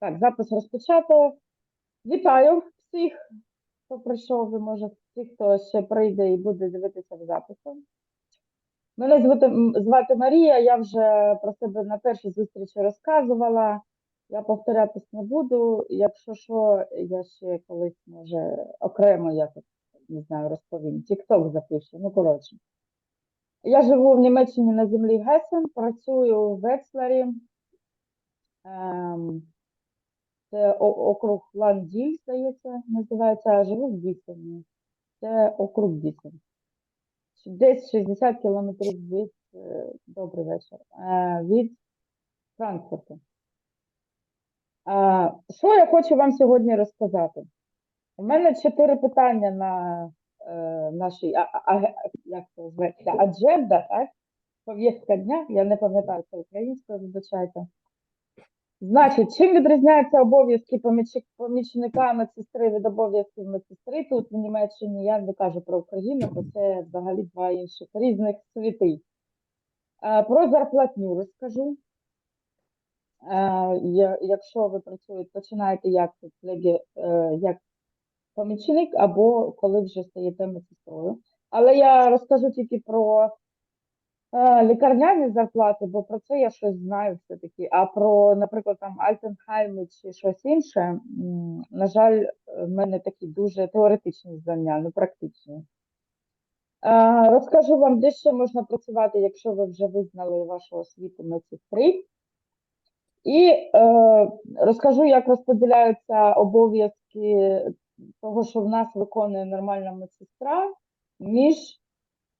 Так, запис розпочато. Вітаю всіх, хто прийшов, і може всіх, хто ще прийде і буде дивитися в запису. Мене звати, звати Марія, я вже про себе на першій зустрічі розказувала. Я повторятись не буду. Якщо що, я ще колись, може, окремо якось, не знаю, розповім. Тікток запишу, ну коротше. Я живу в Німеччині на землі Гесен, працюю в Вецлері. Ем, це округ Ланділь, здається, називається, а живу в Дісені. Це округ Дісен. Десь 60 кілометрів від, е, добрий вечір, е, від Франкфурту. Що я хочу вам сьогодні розказати? У мене чотири питання на е, нашій як це зветься, адженда, так? Повістка дня, я не пам'ятаю це українською, вибачайте. Значить, чим відрізняються обов'язки помічника медсестри від обов'язків медсестри тут в Німеччині? Я не кажу про Україну, бо це взагалі два інших різних світи. Е, Про зарплатню розкажу. Е, Якщо ви працюєте, починаєте як е, як помічник або коли вже стаєте медсестрою. Але я розкажу тільки про лікарняні зарплати, бо про це я щось знаю все-таки. А про, наприклад, там Альтенхайми чи щось інше, на жаль, в мене такі дуже теоретичні знання, не практичні. Е, Розкажу вам, де ще можна працювати, якщо ви вже визнали вашу освіту медсестри. І е, розкажу, як розподіляються обов'язки того, що в нас виконує нормальна медсестра, між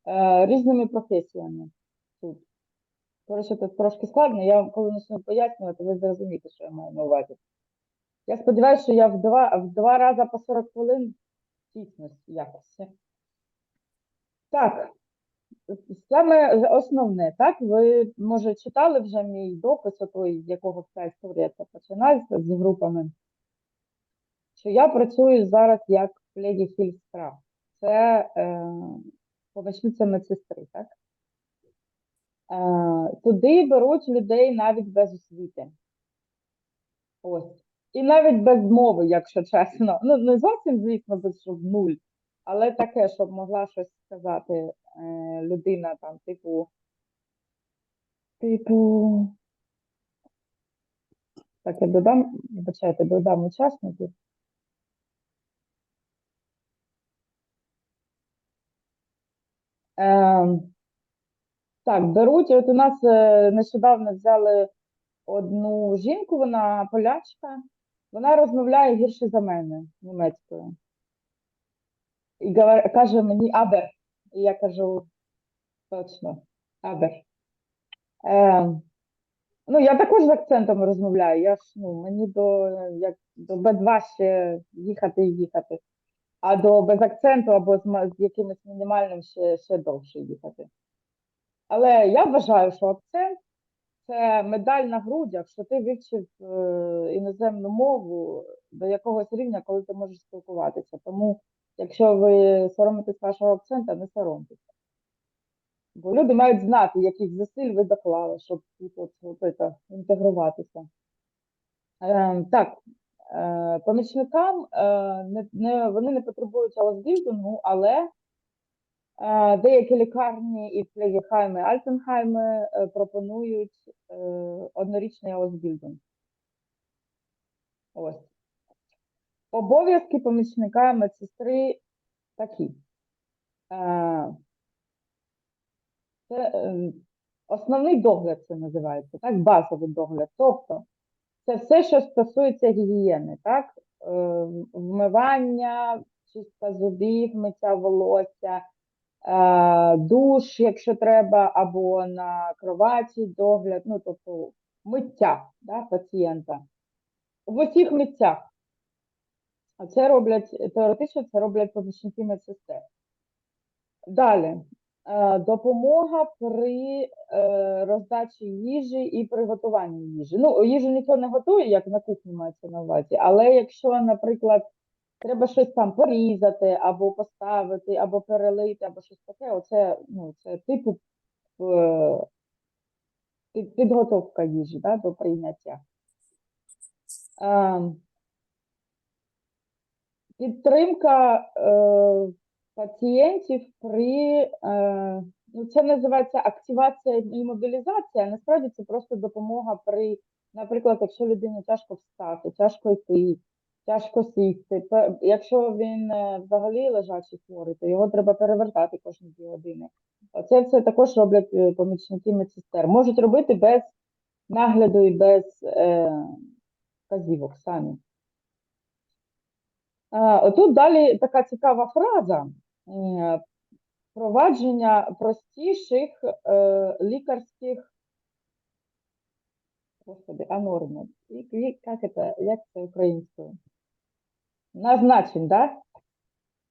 е, різними професіями. Коротше, тут трошки складно, я вам коли почну пояснювати, ви зрозумієте, що я маю на увазі. Я сподіваюся, що я в два, в два рази по 40 хвилин тісність якості. Так, саме основне, так? Ви, може, читали вже мій допис, отой, з якого вся історія починається з групами. Що я працюю зараз як Флегіхільстра. Це е, помічниця медсестри, так? Е, туди беруть людей навіть без освіти. Ось. І навіть без мови, якщо чесно. Ну, не зовсім, звісно, без щоб нуль, але таке, щоб могла щось сказати е, людина, там, типу, типу. Так, я додам, вибачайте, додам учасників. Ем, так, беруть. От у нас е, нещодавно взяли одну жінку, вона полячка, вона розмовляє гірше за мене німецькою. І каже мені абер. І я кажу точно, абер. Ем, ну, я також з акцентом розмовляю. Я ж, ну, мені до, е, як, до Б2 ще їхати і їхати. А до без акценту або з, з якимось мінімальним ще, ще довше їхати. Але я вважаю, що акцент це медаль на грудях, що ти вивчив е, іноземну мову до якогось рівня, коли ти можеш спілкуватися. Тому, якщо ви соромитесь вашого акцента, не соромтеся. Бо люди мають знати, яких зусиль ви доклали, щоб тут от, от, це, інтегруватися. Е, так, е, помічникам е, не, не, вони не потребують аусбільдингу, але деякі лікарні і флегехайми, Альтенхайми е, пропонують е, однорічний аусбільдинг. Ось. Обов'язки помічника медсестри такі. Е, Це е, основний догляд це називається, так, базовий догляд. Тобто це все, що стосується гігієни, так? Е, Вмивання, чистка зубів, миття волосся, е, душ, якщо треба, або на кроваті догляд, ну тобто миття да, пацієнта. В усіх місцях. А це роблять теоретично, це роблять помічники медсестер. Далі. Е, Допомога при е, роздачі їжі і приготуванні їжі. Ну, їжу ніхто не готує, як на кухні мається на увазі, але якщо, наприклад, треба щось там порізати, або поставити, або перелити, або щось таке, оце ну, це типу е, підготовка їжі да, до прийняття. Е, Підтримка е, пацієнтів при е, ну, це називається активація і мобілізація. Насправді це просто допомога при, наприклад, якщо людині тяжко встати, тяжко йти, тяжко сісти. Якщо він е, взагалі лежачий хворий, то його треба перевертати кожні дві години. Оце все також роблять е, помічники медсестер. Можуть робити без нагляду і без е, вказівок самі. А, Отут далі така цікава фраза. Е, Провадження простіших е, лікарських Господи, а норми. Як, як, це, як це українською? Назначень, так? Да?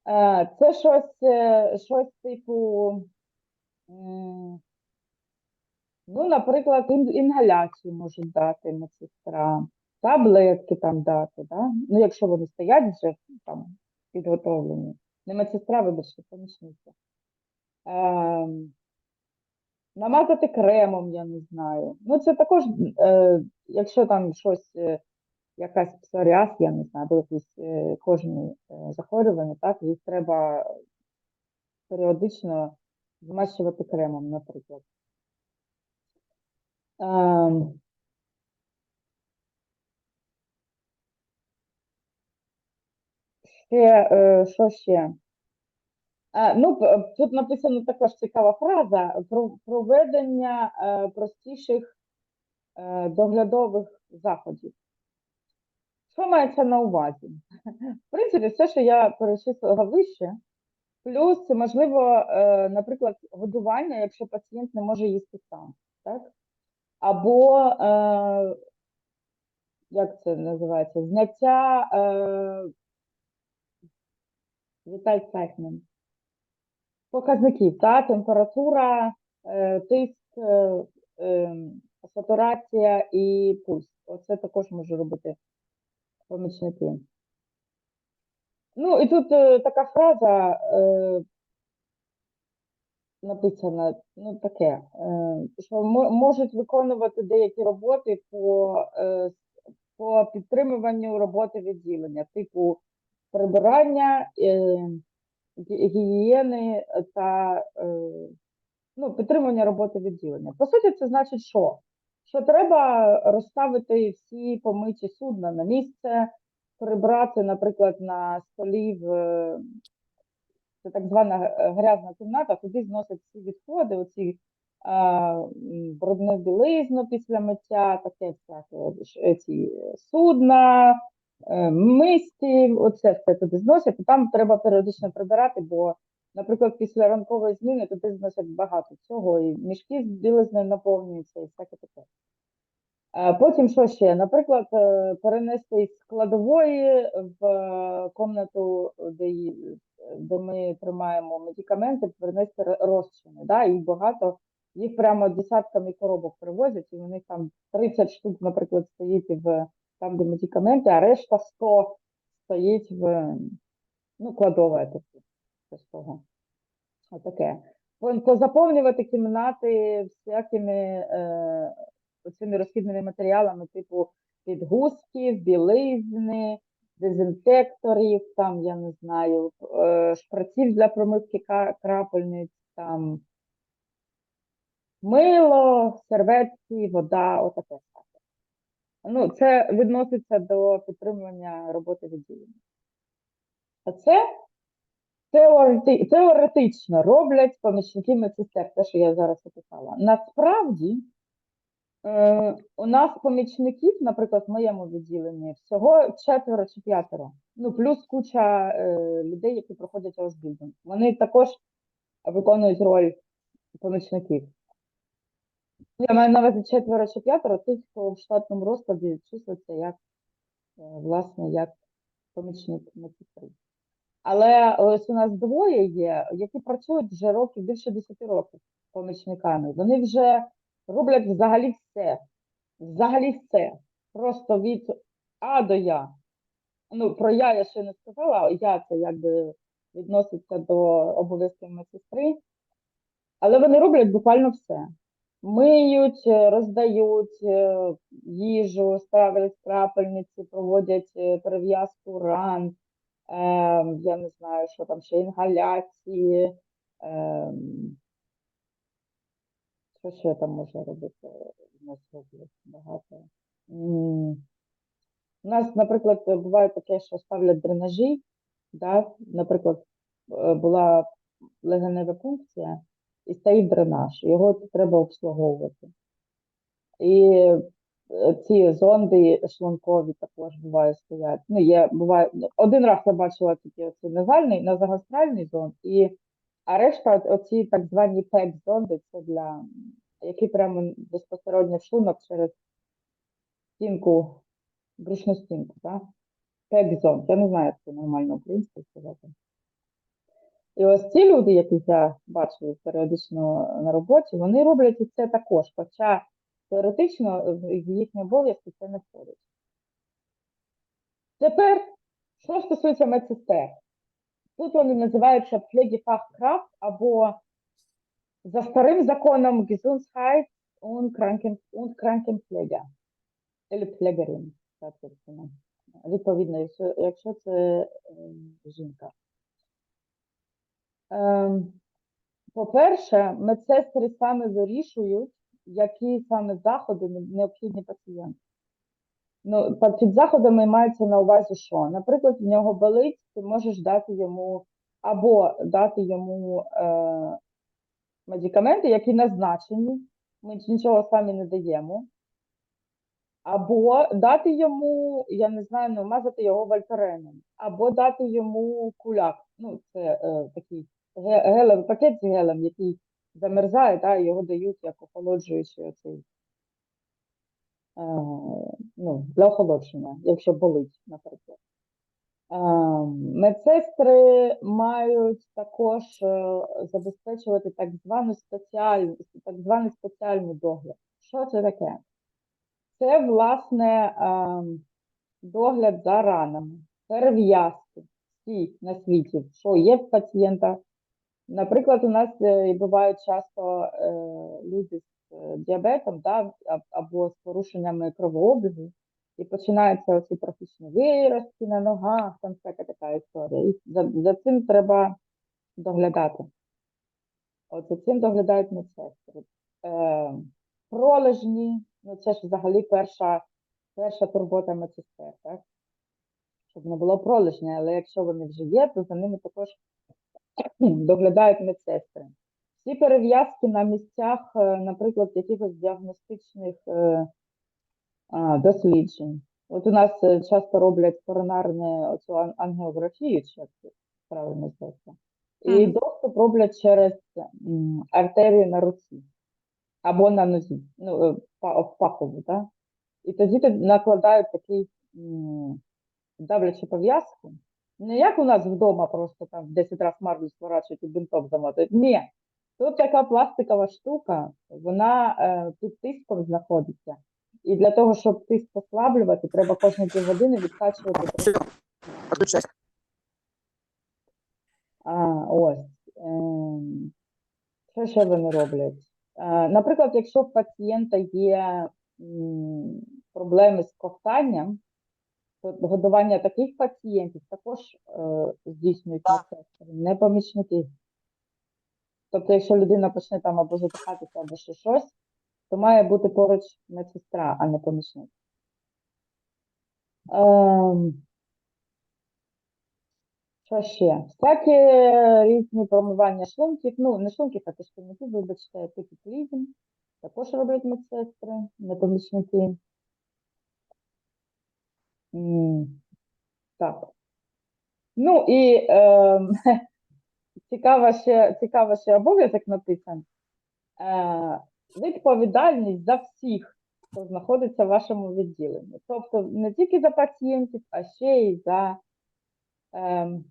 Е, це щось, е, щось типу, ну, наприклад, інгаляцію можуть дати медсестра, таблетки там дати, да? Ну, якщо вони стоять вже там підготовлені. Не медсестра, вибачте, помічниця. Ем, намазати кремом, я не знаю. Ну, це також, е, якщо там щось, е, якась псоріаз, я не знаю, або якісь е, кожні е, захворювання, так, їх треба періодично змащувати кремом, наприклад. Ем, ще, е, що ще? Ну, тут написано також цікава фраза про проведення е, простіших е, доглядових заходів. Що мається на увазі? В принципі, все, що я перечислила вище, плюс, можливо, е, наприклад, годування, якщо пацієнт не може їсти сам, так? Або, е, як це називається, зняття е, Вітальцайхмен. Показників, та, температура, е, тиск, е, е, сатурація і пульс. Оце також може робити помічники. Ну, і тут така фраза написана, ну таке, що можуть виконувати деякі роботи по, по підтримуванню роботи відділення, типу прибирання, гігієни та е, ну, підтримування роботи відділення. По суті, це значить, що? Що треба розставити всі помиті судна на місце, прибрати, наприклад, на столі в це так звана грязна кімната, туди зносять всі відходи, оці а, брудну білизну після миття, таке всяке, ці е, судна, е, оце все туди зносять, і там треба періодично прибирати, бо, наприклад, після ранкової зміни туди зносять багато цього, і мішки з білизною наповнюються, і всяке таке. Потім що ще? Наприклад, е, перенести із складової в е, комнату, де, де ми тримаємо медикаменти, перенести розчини. Да? Їх багато, їх прямо десятками коробок привозять, і у них там 30 штук, наприклад, стоїть в там, де медикаменти, а решта 100 стоїть в ну, кладова такі. Отаке. Позаповнювати кімнати всякими е, цими розхідними матеріалами, типу підгузків, білизни, дезінфекторів, там, я не знаю, е, шприців для промивки крапельниць, там мило, серветки, вода, отаке. Ну, це відноситься до підтримування роботи відділення. А це теоретично роблять помічники медсестер, те, що я зараз описала. Насправді, е, у нас помічників, наприклад, в моєму відділенні, всього четверо чи п'ятеро. Ну, плюс куча е, людей, які проходять аусбілдинг. Вони також виконують роль помічників. Я маю на увазі четверо чи п'ятеро тих, хто в штатному розкладі числиться як, е, власне, як помічник медсестри. Але ось у нас двоє є, які працюють вже років більше 10 років помічниками. Вони вже роблять взагалі все. Взагалі все. Просто від А до Я. Ну, про я я ще не сказала, я це якби відноситься до обов'язків медсестри. Але вони роблять буквально все. Миють, е, роздають е, їжу, ставлять крапельниці, проводять е, перев'язку ран, е, я не знаю, що там ще інгаляції. Е, що ще там може робити у нас роблять багато. У нас, наприклад, буває таке, що ставлять дренажі, да? наприклад, була легенева пункція і стоїть дренаж, його треба обслуговувати. І е, ці зонди шлункові також буває стоять. Ну, є, буває, ну, один раз я бачила тільки оцей назальний, назагастральний зонд, і, а решта, оці так звані пек-зонди, це для, які прямо безпосередньо в шлунок через стінку, брюшну стінку, так? Пек-зонд. Я не знаю, як це нормально українською сказати. І ось ці люди, яких я бачу періодично на роботі, вони роблять і це також, хоча теоретично в їхні обов'язки це не входить. Тепер, що стосується медсестер, тут вони називаються Pflegefachkraft або за старим законом Gesundheit und Kranken, und Krankenpfleger, або Pflegerin. Відповідно, якщо, якщо це ем, жінка. Ем, По-перше, медсестри саме вирішують, які саме заходи необхідні пацієнту. Ну, під заходами мається на увазі, що, наприклад, в нього болить, ти можеш дати йому або дати йому е, медикаменти, які назначені, ми нічого самі не даємо, або дати йому, я не знаю, ну, мазати його вольтареном, або дати йому куляк. Ну, це е, такий гелем, пакет з гелем, який замерзає, та, його дають як охолоджуючий оцей, е, ну, для охолодження, якщо болить, наприклад. Е, Медсестри мають також е, забезпечувати так звану спеціальну, так званий спеціальний догляд. Що це таке? Це, власне, догляд за ранами, перев'язки всі на світі, що є в пацієнта. Наприклад, у нас е, бувають часто е, люди з е, діабетом да, або з порушеннями кровообігу, і починаються оці трофічні виразки на ногах, там всяка така історія. І за, за цим треба доглядати. От за цим доглядають медсестри. Е, пролежні, ну це ж взагалі перша, перша турбота медсестер, так? Щоб не було пролежня, але якщо вони вже є, то за ними також доглядають медсестри. Всі перев'язки на місцях, е, наприклад, якихось діагностичних е, досліджень. От у нас е, часто роблять коронарну оцю ангіографію, чи як правильно здається. І доступ роблять через артерію на руці або на нозі, ну, в пахову, так? І тоді накладають такий м, давлячу пов'язку. Не як у нас вдома просто там в 10 разів марлю сворачують і бинтом замотують. Ні. Тут така пластикова штука, вона е, під тиском знаходиться. І для того, щоб тиск послаблювати, треба кожні дві години відкачувати. А, ось. Ем, що ще вони роблять? Е, наприклад, якщо в пацієнта є м, проблеми з ковтанням, годування таких пацієнтів також е, здійснюють медсестри, не помічники. Тобто, якщо людина почне там або задихатися, або ще щось, то має бути поруч медсестра, а не помічник. Ем, що ще? Всякі різні промивання шлунків, ну, не шлунків, а кишківників, вибачте, епікуклізм, також роблять медсестри, не помічники. Так. Ну і ем, цікаво ще, цікаво ще обов'язок написан. Е, відповідальність за всіх, хто знаходиться в вашому відділенні. Тобто не тільки за пацієнтів, а ще й за ем,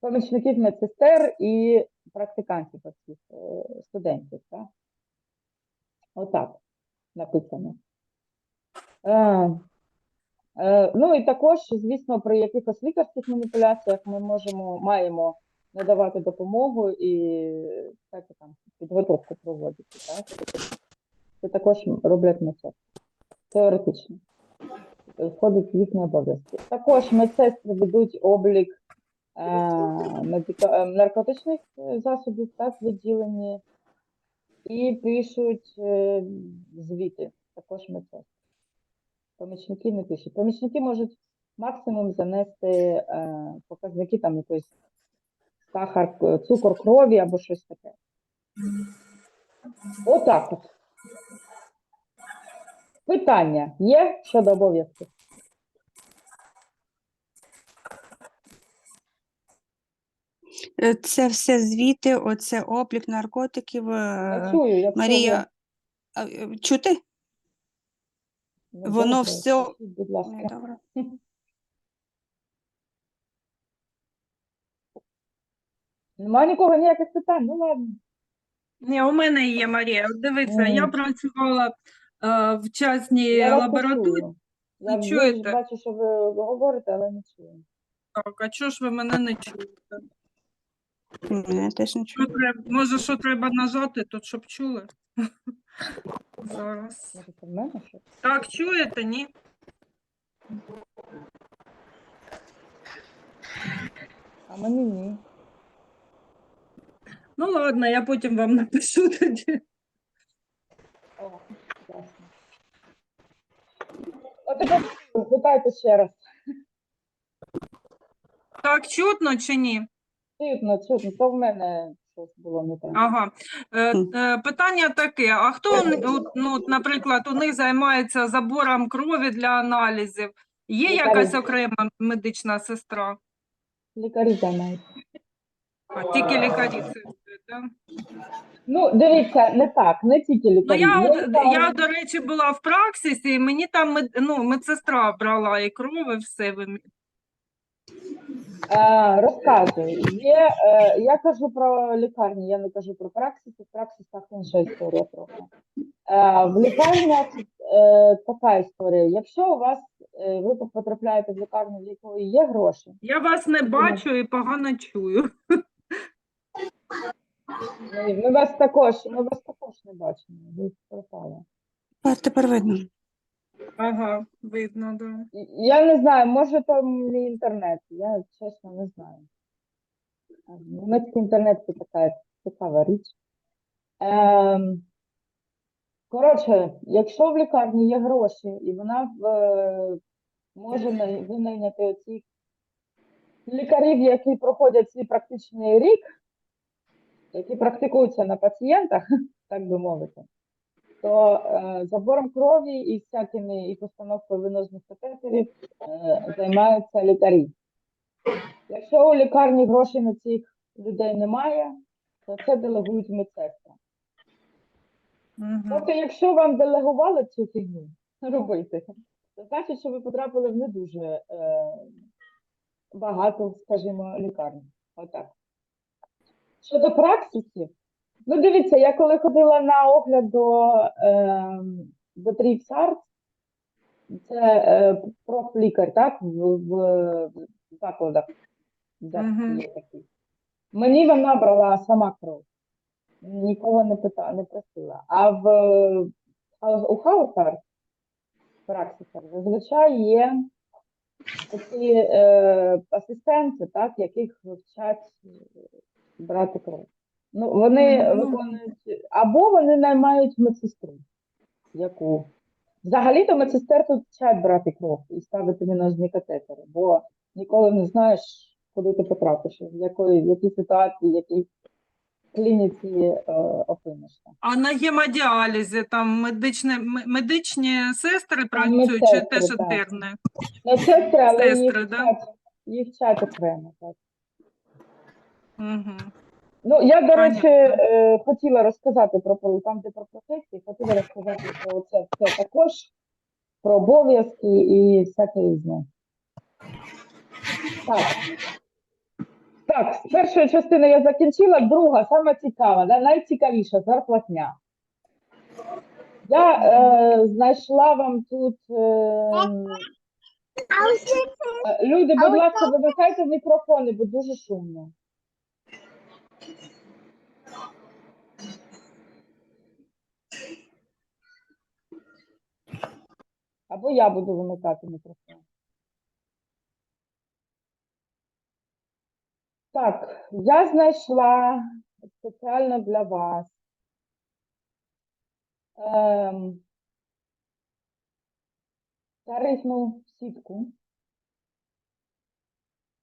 помічників медсестер і практикантів оцих, е, студентів. Так? Отак написано. Е, Е, Ну і також, звісно, при якихось лікарських маніпуляціях ми можемо, маємо надавати допомогу і так, там, підготовку проводити. Так? Це також роблять медсестри. Теоретично. Входить в їхні обов'язки. Також медсестри ведуть облік е, е, наркотичних е, засобів так, в відділенні і пишуть е, звіти. Також медсестри. Помічники не пишуть. Помічники можуть максимум занести е, показники там якоїсь сахар, е, цукор крові або щось таке. Отак от. Питання є щодо обов'язків? Е, Це все звіти, оце облік наркотиків. Я е, чую, якщо Марія, е, чути? Ну, воно все- Будь ласка. Добре. Немає нікого ніяких питань? Ну ладно. Ні, у мене є Марія. От Дивіться, я працювала е, в частній Я вас не лабораторії. чую. Я Не ви- чуєте? бачу, що ви говорите, але не чую. Так, а чого ж ви мене не чуєте? Мене теж не Що чую. треба, може, що треба нажати тут, щоб чули? Зараз. Так, чуєте, ні? А мені ні. Ну ладно, я потім вам напишу тоді. О, ясно. От тепер питайте ще раз. Так, чутно чи ні? Чутно, чутно, то в мене щось було не так. Ага. Е, е, питання таке: а хто, от, ну, наприклад, у них займається забором крові для аналізів? Є Лікарі. якась окрема медична сестра? Лікарі займаються. А, тільки лікарі це роблять, да? Ну, дивіться, не так, не тільки Ну, лікарі. я, Є от, лікарі. я, до речі, була в праксисі, і мені там мед, ну, медсестра брала і кров, і все. вимі- Е, розказую. Є, е, я кажу про лікарні, я не кажу про праксис, в праксисах інша історія трохи. Е, в лікарнях е, така історія. Якщо у вас е, ви потрапляєте в лікарню, в якої є гроші, Я вас не бачу і погано чую. ми, ми вас також, ми вас також не бачимо. Ви пропали. Тепер видно. Ага, видно, да. Я не знаю, може то мій інтернет, я чесно не знаю. Німецький інтернет це така цікава річ. Ем, коротше, якщо в лікарні є гроші, і вона е, може винайняти оці лікарів, які проходять свій практичний рік, які практикуються на пацієнтах, так би мовити, то е, забором крові і всякими і постановкою венозних катетерів е, займаються лікарі. Якщо у лікарні грошей на цих людей немає, то це делегують медсестра. Угу. Тобто, якщо вам делегували цю фігню робити, то значить, що ви потрапили в не дуже е, багато, скажімо, лікарні. Отак. Щодо праксисів, ну дивіться, я коли ходила на огляд до, е, до Тріпсарт, це е, профлікар, так, в, в закладах, де Мгм. є такі. Мені вона брала сама кров. Нікого не питала, не просила. А в а у Хаусар праксисах зазвичай є такі е, асистенти, так, яких вчать е, брати кров. Ну, вони Ну. виконують, або вони наймають медсестру, яку. Взагалі-то медсестер тут вчать брати кров і ставити венозні катетери, бо ніколи не знаєш, куди ти потрапиш, в якої, в якій ситуації, в якій клініці е, опинишся. А на гемодіалізі там медичне, медичні сестри працюють чи медсестри, теж так. інтерни? Медсестри, але їх Сестри, да? вчать, їх вчать окремо. Так. Угу. Ну, я, до речі, е, хотіла розказати про там, де про професії, хотіла розказати про це все також, про обов'язки і всяке різне. Так. Так, з першої частини я закінчила, друга, саме цікава, да, найцікавіша зарплатня. Я е, знайшла вам тут. Е, е, люди, будь ласка, вимикайте мікрофони, бо дуже шумно. Або я буду вимикати мікрофон. Так, я знайшла спеціально для вас ем, тарифну сітку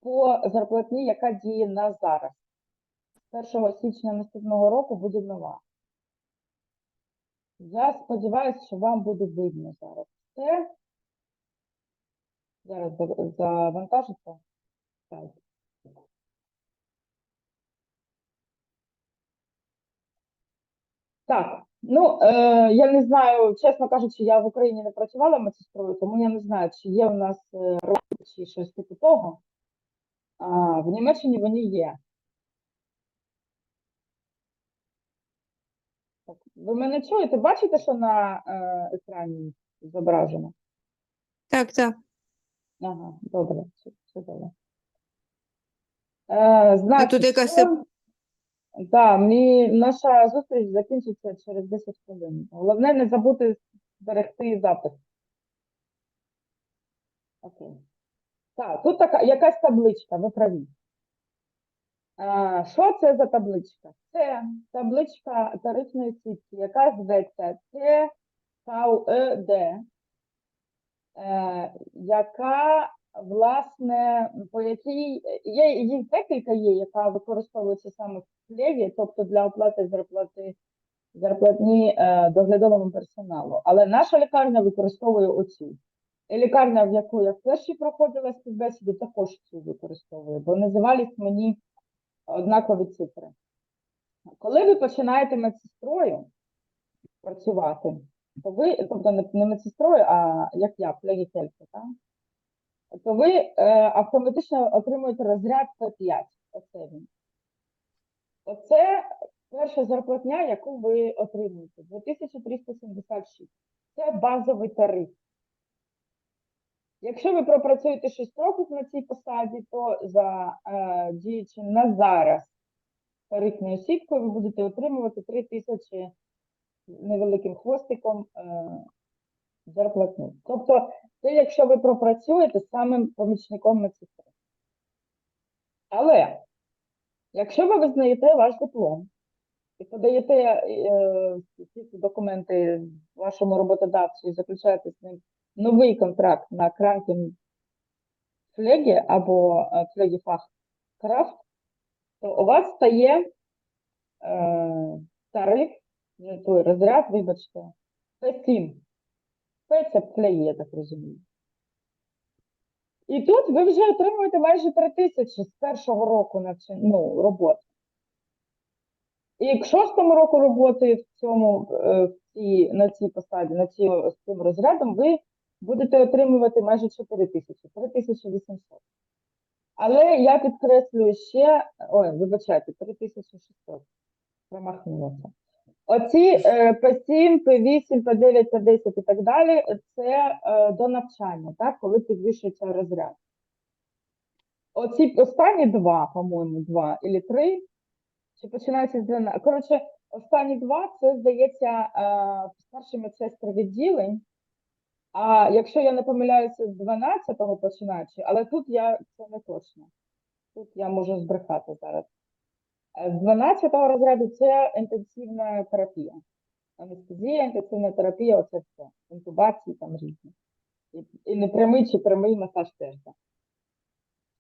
по зарплатні, яка діє на зараз. З 1 січня наступного року буде нова. Я сподіваюся, що вам буде видно зараз все. Зараз за- завантажиться. сайт. Так, ну е, я не знаю, чесно кажучи, я в Україні не працювала медсестрою, тому я не знаю, чи є в нас е, роботи чи щось типу того. А, в Німеччині вони є. Так, ви мене чуєте? Бачите, що на е, екрані зображено? Так, так. Ага, добре, чу- чудово. Е, А значить, тут якась що- Да, мені наша зустріч закінчиться через 10 хвилин. Головне не забути зберегти запис. Окей. Так, тут така якась табличка, ви праві. А, що це за табличка? Це табличка тарифної сітки, яка зветься ТКЕД, е, яка, власне, по якій є їх декілька є, яка використовується саме в хлєві, тобто для оплати зарплати зарплатні е, доглядовому персоналу. Але наша лікарня використовує оцю. І лікарня, в яку я вперше проходила співбесіду, також цю використовує, бо називались мені однакові цифри. Коли ви починаєте медсестрою працювати, то ви, тобто не, не медсестрою, а як я, флегітелька, так? то ви е, автоматично отримуєте розряд П5. Оце він. Оце перша зарплатня, яку ви отримуєте. 2376. Це базовий тариф. Якщо ви пропрацюєте 6 років на цій посаді, то за е, діючим на зараз тарифною сіткою ви будете отримувати 3 тисячі невеликим хвостиком е, зарплатню. Тобто, це якщо ви пропрацюєте самим помічником медсестри. Але якщо ви визнаєте ваш диплом і подаєте е, ці документи вашому роботодавцю і заключаєте з ним новий контракт на Кранкен флегі або флегіфах крафт, то у вас стає е, тариф, той розряд, вибачте, П7. П це я так розумію. І тут ви вже отримуєте майже 3 тисячі з першого року ну, роботи. І к шостому року роботи в цьому, е, в цій, на цій посаді, на цій, з цим розрядом, ви будете отримувати майже 4 тисячі, 3 тисячі 800. Але я підкреслюю ще, ой, вибачайте, 3 тисячі 600. Промахнулася. Оці е, П7, П8, П9, П10 і так далі, це е, до навчання, так, коли підвищується розряд. Оці останні два, по-моєму, два і три, чи починається з 12. Коротше, останні два це, здається, е, старші медсестри відділень. А якщо я не помиляюся, з 12-го починаючи, але тут я це не точно. Тут я можу збрехати зараз. З 12-го розряду це інтенсивна терапія. Анестезія, інтенсивна терапія, оце все. Інтубації там різні. І, непрямий чи прямий масаж теж.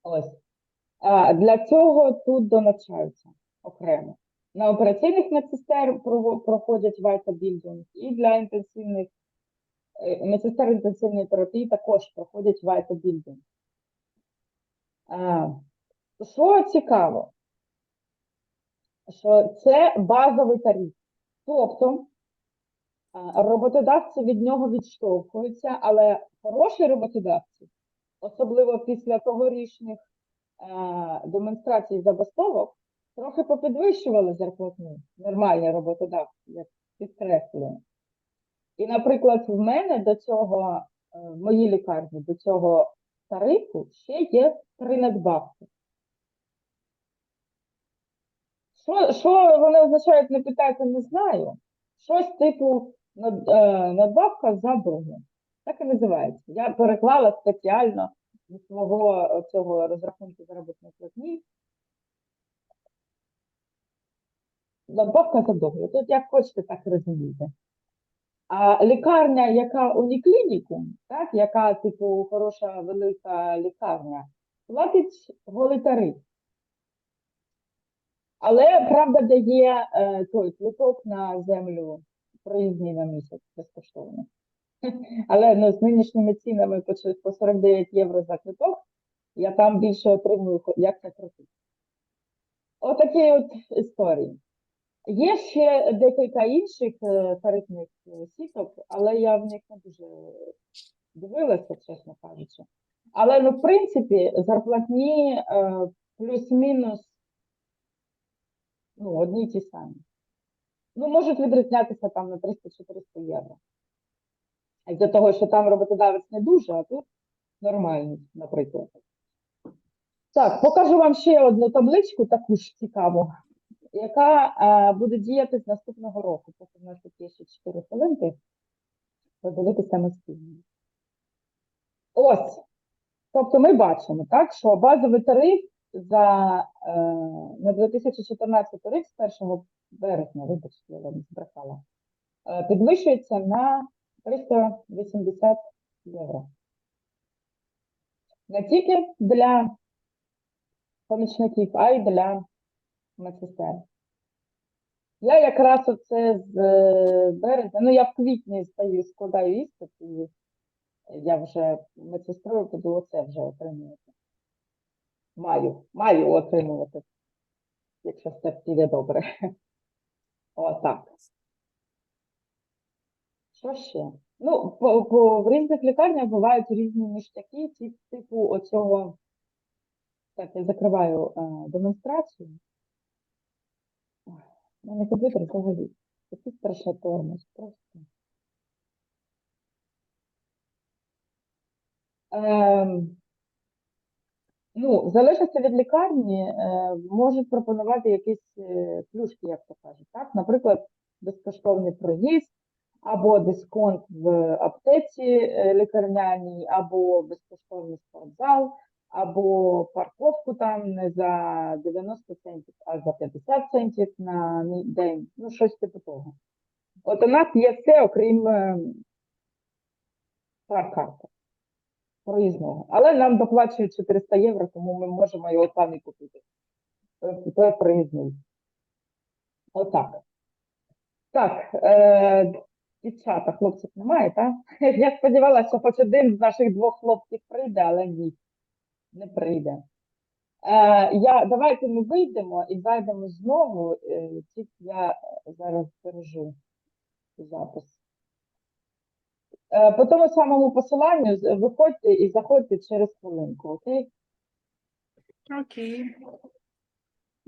Ось. А, для цього тут донавчаються окремо. На операційних медсестер проходять вайта-білдинг і для інтенсивних е, медсестер інтенсивної терапії також проходять вайта-білдинг. Що цікаво, що це базовий тариф. Тобто роботодавці від нього відштовхуються, але хороші роботодавці, особливо після тогорічних а, демонстрацій забастовок, трохи попідвищували зарплатню. Нормальні роботодавці, як підкреслюю. І, наприклад, в мене до цього, е, в моїй лікарні, до цього тарифу ще є три надбавки. Що, що вони означають, не питайте, не знаю. Щось типу е, надбавка за борги. Так і називається. Я переклала спеціально зі свого цього розрахунку заробітної платні. Надбавка за догляд. Тут як хочете, так розумієте. А лікарня, яка уніклінікум, так, яка, типу, хороша велика лікарня, платить голий тариф. Але правда дає е, той квиток на землю проїзний на місяць безкоштовно. Але ну, з нинішніми цінами по по 49 євро за квиток, я там більше отримую, як це крутить. Отакі от історії. Є ще декілька інших е, тарифних сіток, але я в них не дуже дивилася, чесно кажучи. Але ну, в принципі, зарплатні е, плюс-мінус ну, одні й ті самі. Ну, можуть відрізнятися там на 300-400 євро. З-за того, що там роботодавець не дуже, а тут нормальний, наприклад. Так, покажу вам ще одну табличку, таку ж цікаву, яка е, буде діяти з наступного року. Поки в нас тут є ще 4 хвилинки, подивитися самостійно. Ось. Тобто ми бачимо, так, що базовий тариф за е, на 2014 рік з 1 березня, вибачте, я вам збрехала, е, підвищується на 380 євро. Не тільки для помічників, а й для медсестер. Я якраз оце з е, березня, ну я в квітні стаю, складаю іспит, і я вже медсестрою буду оце вже отримувати. Маю, маю отримувати, якщо все піде добре. Отак. Що ще? Ну, по, по, в різних лікарнях бувають різні ніштяки, типу оцього. Так, я закриваю е, демонстрацію. Ой, У комп'ютер взагалі. Такий страшний тормоз. Просто. Ем, ну, залежності від лікарні е, можуть пропонувати якісь е, плюшки, як то кажуть. Так? Наприклад, безкоштовний проїзд, або дисконт в аптеці е, лікарняній, або безкоштовний спортзал, або парковку там не за 90 центів, а за 50 центів на день. Ну, щось типу того. От у нас є все, окрім паркарта проїзного. Але нам доплачують 400 євро, тому ми можемо його самі купити. Це- проїзний. Отак. Так, е, дівчата, хлопців немає, так? Я сподівалася, що хоч один з наших двох хлопців прийде, але ні, не прийде. Е, я, давайте ми вийдемо і зайдемо знову, е, тільки я зараз бережу запис. Е, по тому самому посиланню виходьте і заходьте через хвилинку, окей? Окей.